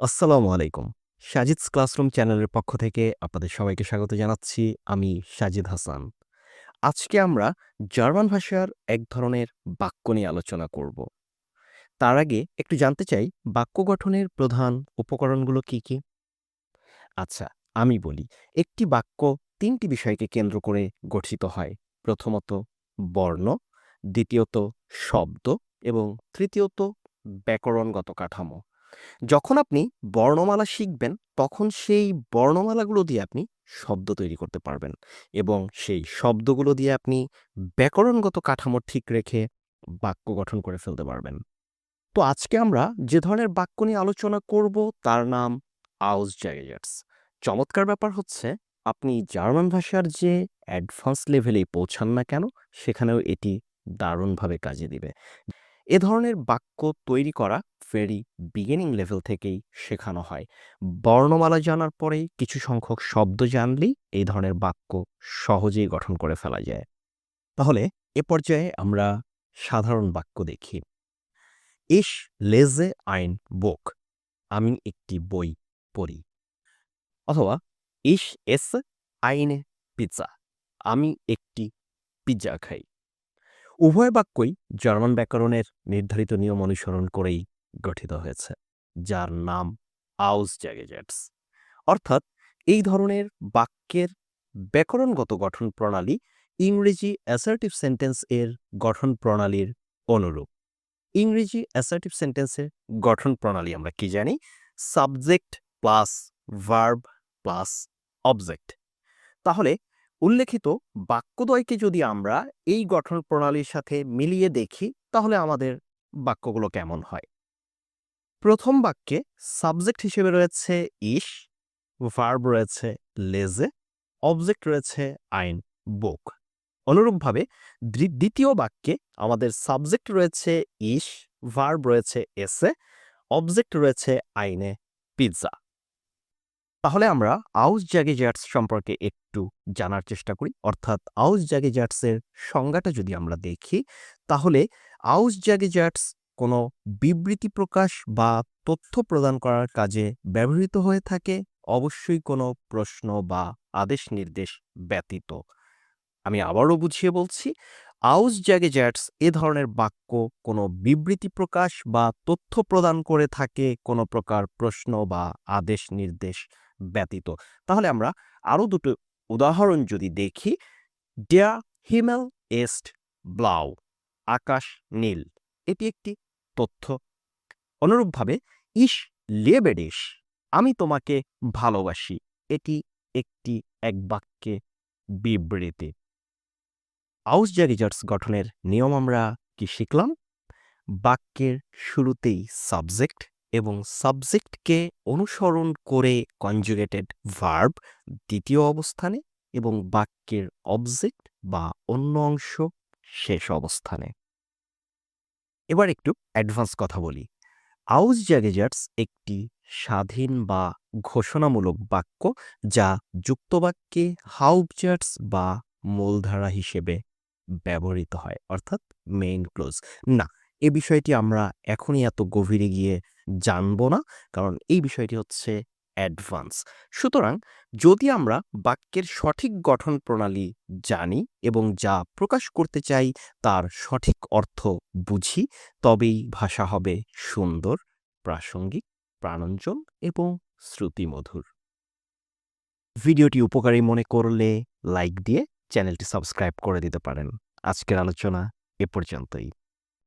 আসসালামু আলাইকুম। সাজিদস ক্লাসরুম চ্যানেলের পক্ষ থেকে আপনাদের সবাইকে স্বাগত জানাচ্ছি। আমি সাজিদ হাসান। আজকে আমরা জার্মান ভাষার এক ধরনের বাক্য নিয়ে আলোচনা করব। তার আগে একটু জানতে চাই বাক্য গঠনের প্রধান উপকরণগুলো কি, কি? আচ্ছা, আমি বলি। একটি বাক্য তিনটি বিষয়কে কেন্দ্র করে গঠিত হয়। প্রথমত বর্ণ, দ্বিতীয়ত শব্দ এবং তৃতীয়ত ব্যাকরণগত কাঠামো। যখন আপনি বর্ণমালা শিখবেন, তখন সেই বর্ণমালাগুলো দিয়ে আপনি শব্দ তৈরি করতে পারবেন এবং সেই শব্দগুলো দিয়ে আপনি ব্যাকরণগত কাঠামো ঠিক রেখে বাক্য গঠন করে ফেলতে পারবেন। তো আজকে আমরা যে ধরনের বাক্য নিয়ে আলোচনা করব তার নাম আউসজাগেজার্স। চমৎকার ব্যাপার হচ্ছে আপনি জার্মান ভাষার যে অ্যাডভান্স লেভেলেই পৌঁছান না কেন, সেখানেও এটি দারুণভাবে কাজে দিবে। এ ধরনের বাক্য তৈরি করা ভেরি বিগিনিং লেভেল থেকেই শেখানো হয়। বর্ণমালা জানার পরেই কিছু সংখ্যক শব্দ জানলেই এই ধরনের বাক্য সহজেই গঠন করে ফেলা যায়। তাহলে এ পর্যায়ে আমরা সাধারণ বাক্য দেখি। ইশ লেজে আইন বুক। আমি একটি বই পড়ি। অথবা, ইশ এস আইনে পিজ্জা। আমি একটি পিজ্জা খাই। উভয় বাক্যই জার্মান ব্যাকরণের নির্ধারিত নিয়ম অনুসরণ করেই গঠিত হয়েছে, যার নাম আউস জ্যাগেজেটস অর্থাৎ এই ধরনের বাক্যের ব্যাকরণগত গঠন প্রণালী ইংরেজি অ্যাসার্টিভ সেন্টেন্স এর গঠন প্রণালীর অনুরূপ। ইংরেজি অ্যাসার্টিভ সেন্টেন্সের গঠন প্রণালী আমরা কি জানি? Subject plus verb plus object. তাহলে উল্লেখিত বাক্যদ্বয়কে যদি আমরা এই গঠন প্রণালীর সাথে মিলিয়ে দেখি, তাহলে আমাদের বাক্যগুলো কেমন হয়? প্রথম বাক্যে সাবজেক্ট হিসেবে রয়েছে ইশ, ভার্ব রয়েছে লেজে, অবজেক্ট রয়েছে আইন বুক। অনুরূপভাবে দ্বিতীয় বাক্যে আমাদের সাবজেক্ট রয়েছে ইশ, ভার্ব রয়েছে এসে, অবজেক্ট রয়েছে আইনে পিজ্জা। তাহলে আমরা আউসজাগেজার্স সম্পর্কে একটু জানার চেষ্টা করি। অর্থাৎ আউসজাগেজার্সের সংজ্ঞাটা যদি আমরা দেখি, তাহলে আউসজাগেজার্স কোনো বিবৃতি প্রকাশ বা তথ্য প্রদান করার কাজে ব্যবহৃত হয়ে থাকে, অবশ্যই কোনো প্রশ্ন বা আদেশ নির্দেশ ব্যতীত। আমি আবারও বুঝিয়ে বলছি, আউস আউসজাগেজার্স এ ধরনের বাক্য কোনো বিবৃতি প্রকাশ বা তথ্য প্রদান করে থাকে কোনো প্রকার প্রশ্ন বা আদেশ নির্দেশ ব্যতীত। তাহলে আমরা আরও দুটো উদাহরণ যদি দেখি, ডেয়ার হিমেল এস্ট ব্লাউ। আকাশ নীল। এটি একটি তথ্য। অনুরূপভাবে ইস লেবেডিশ। আমি তোমাকে ভালোবাসি। এটি একটি এক বাক্যে বিবৃতি। আউসজাগেজার্স গঠনের নিয়ম আমরা কি শিখলাম? বাক্যের শুরুতেই সাবজেক্ট এবং সাবজেক্টকে অনুসরণ করে কনজুগেটেড ভার্ব দ্বিতীয় অবস্থানে এবং বাক্যের অবজেক্ট বা অন্য অংশ শেষ অবস্থানে। এবার একটু অ্যাডভান্স কথা বলি। আউসজাগেজার্স একটি স্বাধীন বা ঘোষণামূলক বাক্য যা যুক্তবাক্যে হাউপজার্স বা মূলধারা হিসেবে ব্যবহৃত হয় অর্থাৎ মেইন ক্লোজ। না, এ বিষয়টি আমরা এখনই এত গভীরে গিয়ে জানব না, কারণ এই বিষয়টি হচ্ছে অ্যাডভান্স। সুতরাং যদি আমরা বাক্যের সঠিক গঠন প্রণালী জানি এবং যা প্রকাশ করতে চাই তার সঠিক অর্থ বুঝি, তবেই ভাষা হবে সুন্দর, প্রাসঙ্গিক, প্রাণঞ্জল এবং শ্রুতিমধুর। ভিডিওটি উপকারী মনে করলে লাইক দিয়ে চ্যানেলটি সাবস্ক্রাইব করে দিতে পারেন। আজকের আলোচনা এ পর্যন্তই।